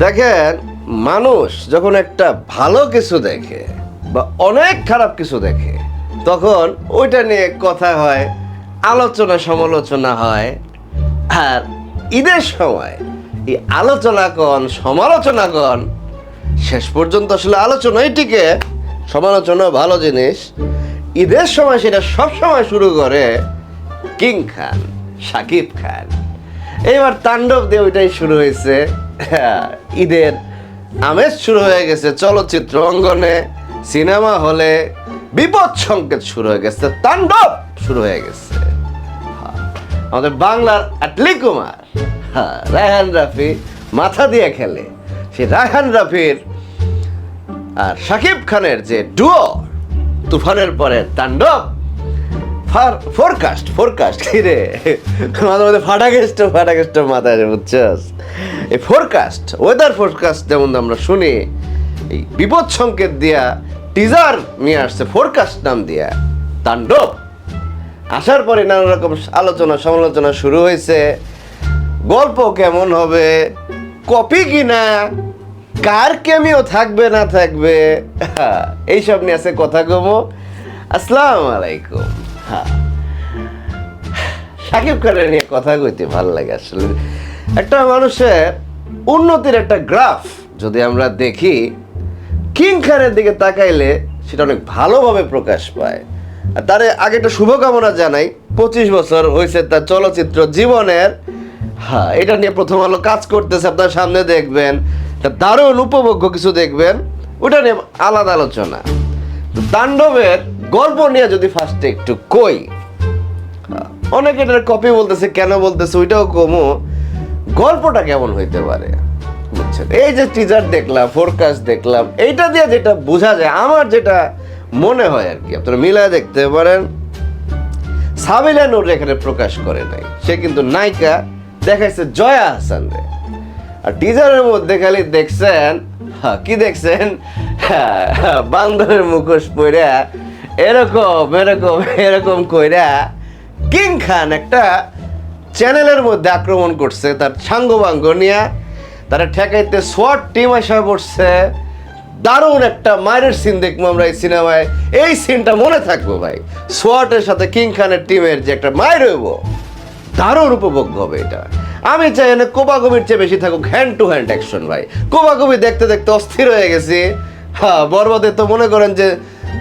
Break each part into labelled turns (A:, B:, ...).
A: দেখেন, মানুষ যখন একটা ভালো কিছু দেখে বা অনেক খারাপ কিছু দেখে, তখন ওইটা নিয়ে কথা হয়, আলোচনা সমালোচনা হয়, আর ঈদের সময় এই আলোচনা কন সমালোচনা কন শেষ পর্যন্ত আসলে আলোচনাই টিকে, সমালোচনা ভালো জিনিস। ঈদের সময় সেটা সবসময় শুরু করে কিং খান, সাকিব খান। এবার তাণ্ডব দিয়ে ওইটাই শুরু হয়েছে। ঈদের আমেজ শুরু হয়ে গেছে চলচ্চিত্র অঙ্গনে সিনেমা হলে বিপদ সংকেত শুরু হয়ে গেছে তাণ্ডব শুরু হয়ে গেছে। আমাদের বাংলার আটলি কুমার হ্যাঁ, রায়হান রাফি মাথা দিয়ে খেলে। সেই রায়হান রাফির আর শাকিব খানের যে ডুয়ো তুফানের পরে তাণ্ডব ফোরকাস্ট ফোরকাস্ট কি রে? মাঝে মাঝে ফাটা গেস্ট ফাটা গেস্ট মাথায় বুঝছস? এই ফোরকাস্ট ওয়েদার ফোরকাস্ট যেমন আমরা শুনি, এই বিপদ সংকেত দিয়া টিজার নিয়ে আসছে ফোরকাস্ট নাম দিয়া, তাণ্ডব। আসার পরে নানা রকম আলোচনা, সমালোচনা শুরু হয়েছে। গল্প কেমন হবে? কপি কিনা? কার কেমিও থাকবে, না থাকবে? এইসব নিয়ে আছে কথা কমো। আসসালামু আলাইকুম। সাকিব খানের নিয়ে কথা কইতে ভালো লাগে আসলে। একটা মানুষের উন্নতির একটা গ্রাফ যদি আমরা দেখি, কিং খানের দিকে তাকাইলে সেটা অনেক ভালোভাবে প্রকাশ পায়। আর তার আগে একটা শুভকামনা জানাই, পঁচিশ বছর হয়েছে তার চলচ্চিত্র জীবনের। হ্যাঁ এটা নিয়ে প্রথম আলো কাজ করতেছে, আপনার সামনে দেখবেন। দারুণ উপভোগ্য কিছু দেখবেন, ওটা নিয়ে আলাদা আলোচনা। তাণ্ডবের গল্প নিয়ে যদি ফার্স্টে একটু কই অনেকে এটার কপি বলতেছে, কেন বলতেছে, ওইটাও কমো। গল্পটা কেমন হইতে পারে? বুঝছেন? এই যে টিজার দেখলাম ফোরকাস্ট দেখলাম, এইটা দিয়ে যেটা বোঝা যায়, আমার যেটা মনে হয় আর কি, আপনারা মিলায় দেখতে পারেন। সাবিলা নূর এখানে প্রকাশ করে নাই, সে কিন্তু নায়িকা, দেখাইছে জয়া হাসান রে আর টিজারের মধ্যে খালি দেখছেন কি দেখছেন? বান্দরের মুখোশ পইরা এরকম এরকম এরকম কইরা কিং খান একটা চ্যানেলের মধ্যে আক্রমণ করছে, তার সাঙ্গবাঙ্গ নিয়ে। তারা ঠেকাইতে সোয়াট টিম আসা পড়ছে। দারুণ একটা মায়ের সিন দেখব আমরা এই সিনেমায়। এই সিনটা মনে থাকব ভাই। সোয়াটের সাথে কিং খানের টিমের যে একটা মায়ের হইব, দারুণ উপভোগ্য হবে এটা। আমি চাই এনে কোবাকবির চেয়ে বেশি থাকুক হ্যান্ড টু হ্যান্ড অ্যাকশন ভাই। কোবাকবি দেখতে দেখতে অস্থির হয়ে গেছি। হ্যাঁ বরবাদে তো মনে করেন যে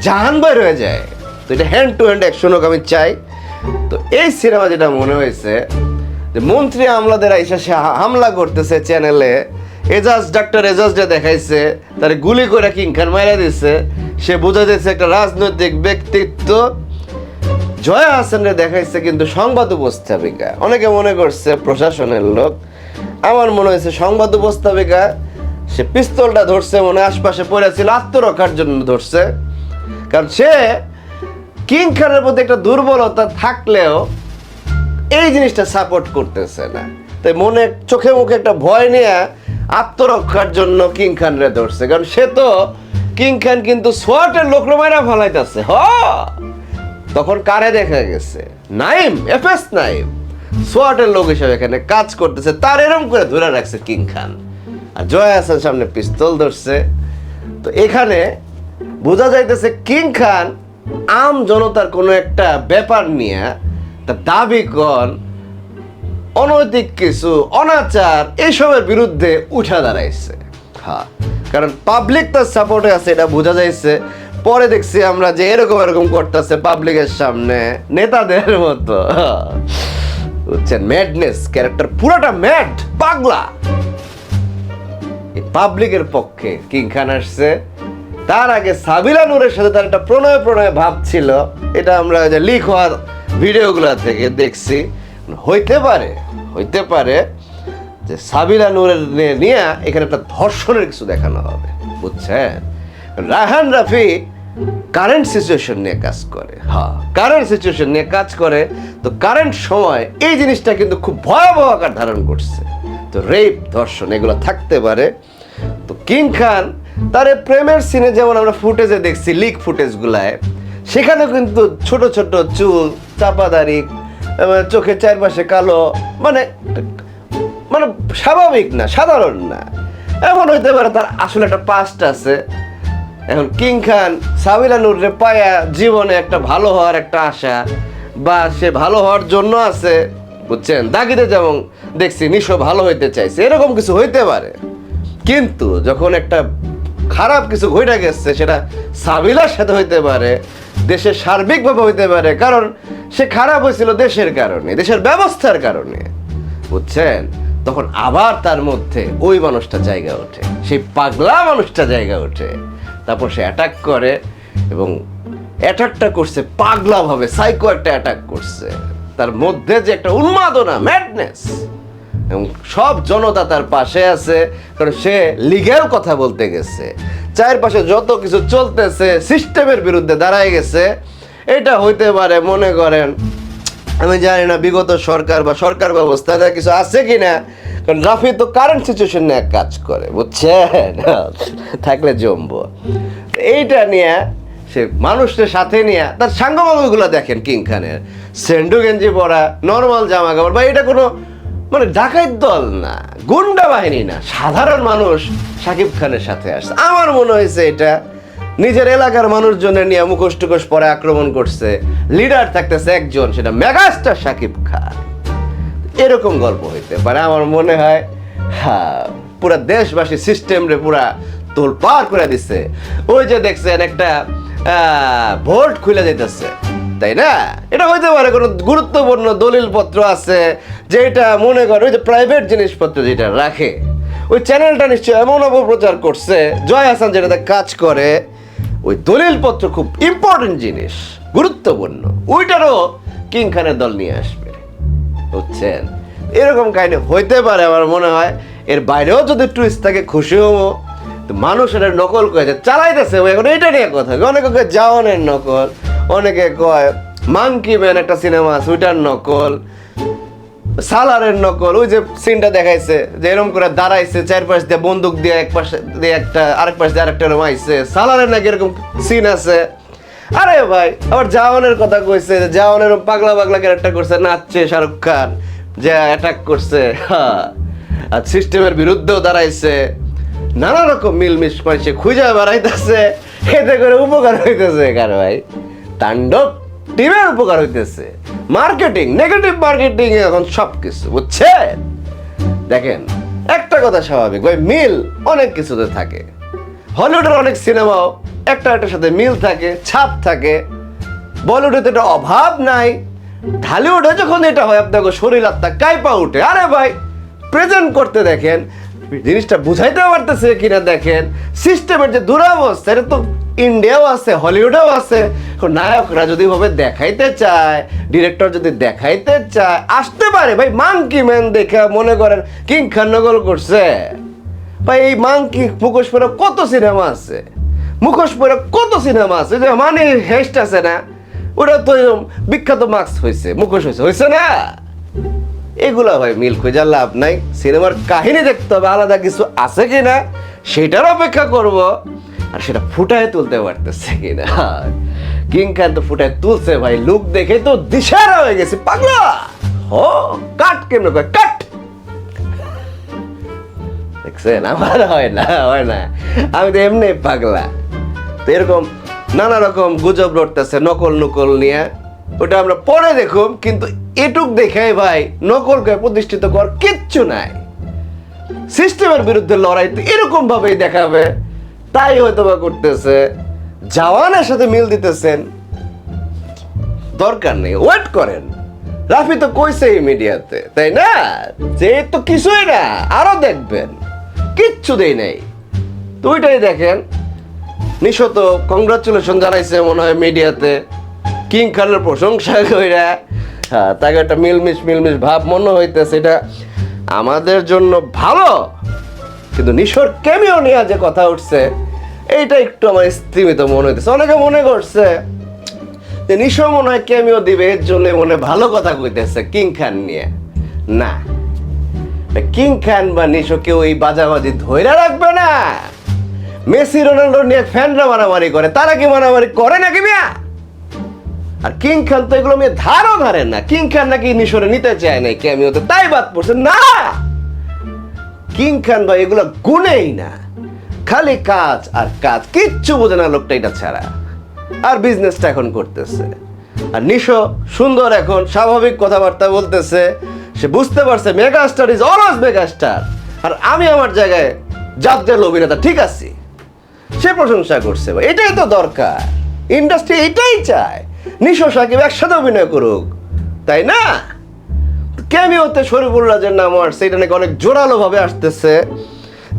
A: জাহান বাইর হয়ে যায়। তো এটা হ্যান্ড টু হ্যান্ড অ্যাকশন হোক আমি চাই। তো এই সিনেমা যেটা মনে হয়েছে, যে মন্ত্রী আমলাদের আইসা সে হামলা করতেছে চ্যানেলে এজাজ ডাক্তার এজাজ যে দেখাইছে, তার গুলি করে কিং খান মারা দিছে। সে বোঝা যাচ্ছে একটা রাজনৈতিক ব্যক্তিত্ব। জয়া হাসানের দেখাইছে কিন্তু সংবাদ উপস্থাপিকা। অনেকে মনে করছে প্রশাসনের লোক। আমার মনে হয়েছে সংবাদ উপস্থাপিকা, সে পিস্তলটা ধরছে, মনে আশপাশে পড়েছিল আত্মরক্ষার জন্য ধরছে। কারণ সে কিং খানের প্রতি একটা দুর্বলতা থাকলেও এই জিনিসটা সাপোর্ট করতেছে না। তাই মনে, চোখে মুখে একটা ভয় নিয়ে আত্মরক্ষার জন্য কিং খান রে ধরছে। কারণ সে তো কিং খান কিন্তু সোয়াটের লোক মাইরা ফালাইতেছে। হ! তখন কারে দেখা গেছে? নাইম, এফএস নাইম। সোয়াটের লোক হিসেবে এখানে কাজ করতেছে। তার এরম করে ধরে রাখছে কিং খান আর জয় হাসান সামনে পিস্তল ধরছে। তো এখানে বোঝা যাইতেছে কিং খান আম জনতার কোনো একটা ব্যাপার নিয়ে তার দাবি কন অনৈতিক কিছু, অনাচার এইসবের বিরুদ্ধে উঠা দাঁড়াইছে। হ্যাঁ কারণ পাবলিক তার সাপোর্টে আছে, এটা বোঝা যাইছে। পরে দেখছি আমরা যে এরকম এরকম করতেছে পাবলিকের সামনে, নেতাদের মতো। বুঝছেন? ম্যাডনেস ক্যারেক্টার পুরোটা ম্যাড পাগলা। পাবলিকের পক্ষে কিং খান আসছে। তার আগে সাবিলা নূরের সাথে তার একটা প্রণয় প্রণয় ভাব ছিল, এটা আমরা যে লিক হওয়ার ভিডিওগুলো থেকে দেখছি। হইতে পারে হইতে পারে যে সাবিলা নূরের নিয়ে- এখানে একটা ধর্ষণের কিছু দেখানো হবে, বুঝছেন? রাহান রাফি কারেন্ট সিচুয়েশন নিয়ে কাজ করে। হ্যাঁ কারেন্ট সিচুয়েশন নিয়ে কাজ করে। তো কারেন্ট সময় এই জিনিসটা কিন্তু খুব ভয়াবহ আকার ধারণ করছে। তো রেপ ধর্ষণ, এগুলো থাকতে পারে। তো কিং খান তার প্রেমের সিনে যেমন আমরা ফুটেজে দেখছি লিক ফুটেজগুলায় সেখানে কিন্তু ছোট ছোট চুল চাপাদারি চোখের চারপাশে কালো মানে মানে স্বাভাবিক না, সাধারণ না। এমন হইতে পারে তার আসলে একটা পাস্ট আছে। এখন কিং খান, সাবিলা পায়া জীবনে একটা ভালো হওয়ার একটা আশা, বা সে ভালো হওয়ার জন্য আছে, বুঝছেন? দাগিতে যেমন দেখছি নিশো ভালো হইতে চাইছে, এরকম কিছু হইতে পারে। কিন্তু যখন একটা খারাপ কিছু ঘটে গেছে, সেটা সাবিলার সাথে হইতে পারে, দেশের সার্বিকভাবে হইতে পারে, কারণ সে খারাপ হয়েছিল দেশের কারণে, দেশের ব্যবস্থার কারণে, বুঝছেন? তখন আবার তার মধ্যে ওই মানুষটা জায়গা ওঠে, সেই পাগলা মানুষটা জায়গা ওঠে। তারপর সে অ্যাটাক করে এবং অ্যাটাকটা করছে পাগলাভাবে সাইকো একটা অ্যাটাক করছে। তার মধ্যে যে একটা উন্মাদনা ম্যাডনেস এবং সব জনতা তার পাশে আছে, কারণ সে লিগ্যাল কথা বলতে গেছে। চারপাশে যত কিছু চলতেছে, সিস্টেমের বিরুদ্ধে দাঁড়ায় গেছে। এটা হইতে পারে, মনে করেন, আমি জানি না বিগত সরকার বা সরকার ব্যবস্থাতে কিছু আছে কি না কারণ রাফি তো কারেন্ট সিচুয়েশন নিয়ে কাজ করে, বুঝছেন? থাকলে জমবো। এইটা নিয়ে, সে মানুষের সাথে নিয়ে, তার সাঙ্গমাঙ্গগুলো দেখেন কিং খানের সেন্ডু গেঞ্জি পরা নর্মাল জামা কাপড় বা এটা কোনো মানে ডাকাইত দল না, গুন্ডা বাহিনী না, সাধারণ মানুষ সাকিব খানের সাথে আসছে। আমার মনে হয়েছে এটা নিজের এলাকার মানুষজনের নিয়ে মুখোশ টুকোশ পরে আক্রমণ করছে, লিডার থাকতেছে একজন, সেটা মেগাস্টার সাকিব খান। এরকম গল্প হইতে পারে, আমার মনে হয় হ্যাঁ পুরা দেশবাসী সিস্টেম রে পুরা তোল পার করে দিচ্ছে ওই যে দেখছেন একটা ভোট খুলে যেতেছে তাই না? এটা হইতে পারে কোনো গুরুত্বপূর্ণ দলিল পত্র আছে যেটা মনে করে ওই যে প্রাইভেট জিনিসপত্র যেটা রাখে। ওই চ্যানেলটা নিশ্চয় এমন অপপ্রচার করছে, জয় হাসান যেটাতে কাজ করে, ওই দলিল পত্র খুব ইম্পর্টেন্ট জিনিস, গুরুত্বপূর্ণ। ওইটারও কিং খানের দল নিয়ে আসবে। বুঝছেন? এরকম কাহিনী হইতে পারে আমার মনে হয়। এর বাইরেও যদি টুইস্ট থাকে, খুশি হব। মানুষ এটা নকল করেছে চালাইতেছে এখন এটা নিয়ে কথা। অনেকে জাওয়ানের নকল। অনেকে কয় মাংকি ম্যান একটা সিনেমা আছে ওইটার নকল সালারের নকল। ওই যে সিনটা দেখাইছে, যে এরকম করে দাঁড়াইছে চার পাশ দিয়ে বন্দুক দিয়ে এক পাশে, দিয়ে একটা, আরেক পাশ দিয়ে আরেকটা এরকম আইছে। সালারের নাকি এরকম সিন আছে। আরে ভাই, আবার জাওয়ানের কথা কইছে জাওয়ানের পাগলা পাগলা ক্যারেক্টার করছে, নাচছে শাহরুখ খান, যে অ্যাটাক করছে। আর সিস্টেমের বিরুদ্ধেও দাঁড়াইছে। নানা রকম মিলমিশ মানুষে খুঁজে বেড়াইতেছে। এতে করে উপকার হইতেছে কার ভাই? তাণ্ডব টিমের উপকার হইতেছে। মার্কেটিং নেগেটিভ মার্কেটিং এখন সব কিছু বুঝছেন দেখেন, একটা কথা স্বাভাবিক ভাই মিল অনেক কিছুতে থাকে। হলিউডের অনেক সিনেমাও একটা একটার সাথে মিল থাকে, ছাপ থাকে। বলিউডে তো এটা অভাব নাই। ঢালিউডে যখন এটা হয়, আপনাকে শরীর, আত্মা কাইপা উঠে, আরে ভাই প্রেজেন্ট করতে দেখেন, জিনিসটা বুঝাইতে পারতেছে কিনা দেখেন সিস্টেমের যে দুরাবস্থা, এটা তো ইন্ডিয়াও আছে, হলিউডেও আছে। নায়করা যদি ভাবে দেখাইতে চায়, ডিরেক্টর যদি দেখাইতে চায়, আসতে পারে। ভাই, মাংকি ম্যান দেখে মনে করেন কিং খান করছে। ভাই, এই মাংকি মুখোশ পরে কত সিনেমা আছে? মুখোশ পরে কত সিনেমা আছে? যে মানে হেস্ট আছে না? ওটা তো বিখ্যাত মার্কস হয়েছে মুখোশ হয়েছে হয়েছে না? এগুলা ভাই, মিল খোঁজার লাভ নাই। সিনেমার কাহিনী দেখতে হবে, আলাদা কিছু আছে কি না সেটার অপেক্ষা করব। আর সেটা ফুটায় তুলতে পারতেছে কিনা? কিং খান তো ফুটায় তুলছে ভাই লুক দেখে তো দিশারা হয়ে গেছে, পাগলা! ও কাট কেমন কয় কাট দেখছেন? আমার হয় না হয় না। আমি তো এমনি পাগলা। তো এরকম নানা রকম গুজব রটতেছে নকল নকল নিয়ে। ওটা আমরা পরে দেখুম, কিন্তু এটুক দেখে ভাই নকলকে প্রতিষ্ঠিত কর কিচ্ছু নাই। সিস্টেমের বিরুদ্ধে লড়াই তো এরকম ভাবেই দেখাবে। তাই হয়তো বা করতেছে। জওয়ানের সাথে মিল দিতেছেন। দরকার নেই ওয়েট করেন। রাফি তো কইছে মিডিয়াতে, তাই না? যে তো কিছুই না, আরও দেখবেন। কিচ্ছু দেই নাই। তো ওইটাই দেখেন। নিশো তো কংগ্রাচুলেশন জানাইছে মনে হয় মিডিয়াতে। কিং খানের প্রশংসা কইরা হ্যাঁ তাকে একটা মিলমিশ মিলমিশ ভাব মনে হইতেছে, এটা আমাদের জন্য ভালো। কিন্তু নিশোর কেমিও নিয়ে যে কথা উঠছে, এইটা একটু আমার স্ত্রীমিত মনে হইতেছে। অনেকে মনে করছে যে নিশো মনে হয় কেমিও দিবে, এর জন্য মনে ভালো কথা কইতেছে কিং খান নিয়ে। না। কিং খান বা নিশো কেউ এই বাজাবাজি ধৈরা রাখবে না। মেসি রোনাল্ডো নিয়ে ফ্যানরা মারামারি করে। তারা কি মারামারি করে নাকি মিয়া? আর কিং খান তো এগুলো মেয়ে ধারও ধারেন না। কিং খান নাকি নিশোরে নিতে চায় নাই ক্যামিওতে তাই বাদ পড়ছে। না! কিং খান ভাই, এগুলো গুনেই না। খালি কাজ আর কাজ, কিচ্ছু বোঝে না লোকটা এটা ছাড়া। আর বিজনেসটা এখন করতেছে। আর নিশো সুন্দর এখন, স্বাভাবিক কথাবার্তা বলতেছে। সে বুঝতে পারছে mega star is always mega star আর আমি আমার জায়গায় জাতীয় অভিনেতা ঠিক আছি। সে প্রশংসা করছে ভাই, এটাই তো দরকার। ইন্ডাস্ট্রি এটাই চায়। নিশো সাকিব একসাথে অভিনয় করুক, তাই না? ক্যামিওতে শরীফুল রাজের নাম আসছে এটা নাকি অনেক জোরালো ভাবে আসতেছে।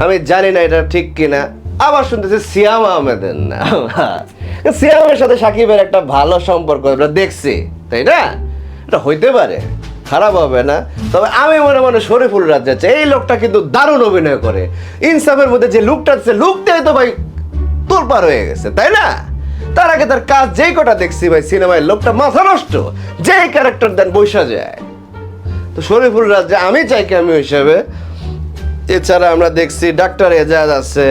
A: আমি জানি না এটা ঠিক কিনা। আবার শুনতেছি সিয়াম আহমেদের নাম। সিয়ামের সাথে সাকিবের একটা ভালো সম্পর্ক, আমরা দেখছি, তাই না? এটা হইতে পারে, খারাপ হবে না। তবে আমি মনে মনে শরীফুল রাজ যাচ্ছে, এই লোকটা কিন্তু দারুণ অভিনয় করে। ইনসাফের মধ্যে যে লুকটা আছে, লুকটাই তো ভাই তোলপার হয়ে গেছে, তাই না? তার আগে তার কাজ যেই কটা দেখছি ভাই, সিনেমায় লোকটা মাথা নষ্ট, যেই ক্যারেক্টার দেন বৈশা যায়। তো শরীফুল রাজ যে আমি চাই ক্যামিও হিসেবে, এছাড়া আমরা দেখছি ডাক্তার এজাজ আছে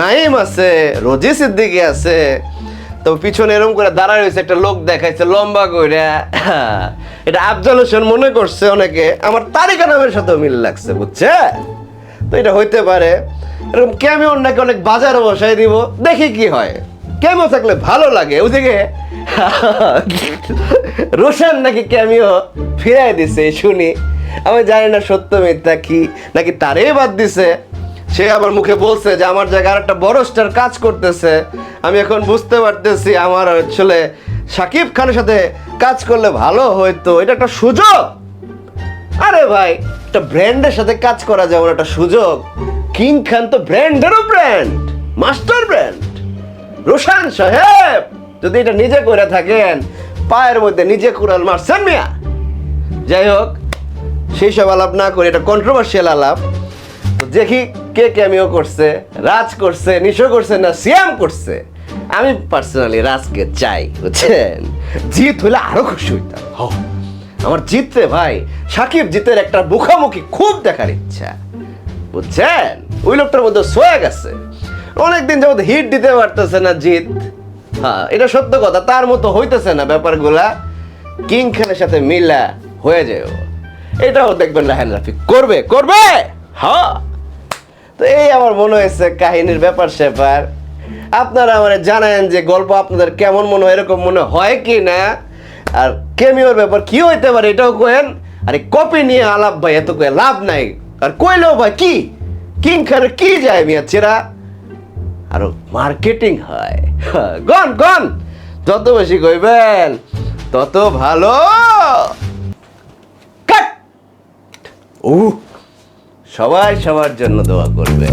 A: নাইম আছে, রোজি সিদ্দিকি আছে। তো পিছনে এরকম করে দাঁড়ায় রয়েছে, একটা লোক দেখাইছে লম্বা করে এটা আফজাল হোসেন মনে করছে অনেকে, আমার তারিকা নামের সাথেও মিল লাগছে, বুঝছে? তো এটা হইতে পারে। এরকম ক্যামিওর নাকি অনেক বাজারে বসাই দিব, দেখি কি হয়। ক্যামিও থাকলে ভালো লাগে, ওদিকে রোশন নাকি ক্যামিও ফিরাই দিছে, শুনি। আমি জানি না সত্য মিথ্যা কি, নাকি তারই বাদ দিছে। সে আবার মুখে বলছে যে আমার জায়গায় একটা বড় স্টার কাজ করতেছে। আমি এখন বুঝতে পারতেছি আমার আসলে সাকিব খানের সাথে কাজ করলে ভালো হইতো, এটা একটা সুযোগ। আরে ভাই, একটা ব্র্যান্ডের সাথে কাজ করা যেমন একটা সুযোগ। কিং খান তো ব্র্যান্ডেরও ব্র্যান্ড, মাস্টার ব্র্যান্ড। রোশান সাহেব! যদি এটা নিজে করে থাকেন পায়ের মধ্যে নিজে কুড়াল মারছেন মিয়া। যাই হোক সেই সব আলাপ না করে এটা কন্ট্রোভার্সিয়াল আলাপ। তো দেখি কে ক্যামিও করছে রাজ করছে নিশো করছে না সিয়াম করছে। আমি পার্সোনালি রাজকে চাই বুঝছেন? জিত হলে আরও খুশি হইতাম। হ আমার জিততে ভাই সাকিব জিতের একটা মুখামুখি খুব দেখার ইচ্ছা। বুঝছেন? ওই লোকটার মধ্যে সোয়া গেছে অনেকদিন যাবত হিট দিতে পারতেছে না জিত। হ্যাঁ এটা সত্য কথা, তার মতো হইতেছে না ব্যাপারগুলা। কিং খানের সাথে মিলা হয়ে যায় এটাও দেখবেন রাহান রাফি করবে করবে! হ্যাঁ। তো এই আমার মনে হয়েছে কাহিনীর ব্যাপার স্যাপার। আপনারা আমার জানেন যে গল্প আপনাদের কেমন মনে হয়, এরকম মনে হয় কি না? আর কেমিওর ব্যাপার কি হইতে পারে এটাও কোয়েন? আরে কপি নিয়ে আলাপ ভাই, এত লাভ নাই। আর কইলেও ভাই, কি? কিং খানের কি যায় মিয়া চেরা আরও মার্কেটিং হয়। গন গন যত বেশি কইবেন তত ভালো। কাট! ও। সবাই সবার জন্য দোয়া করবে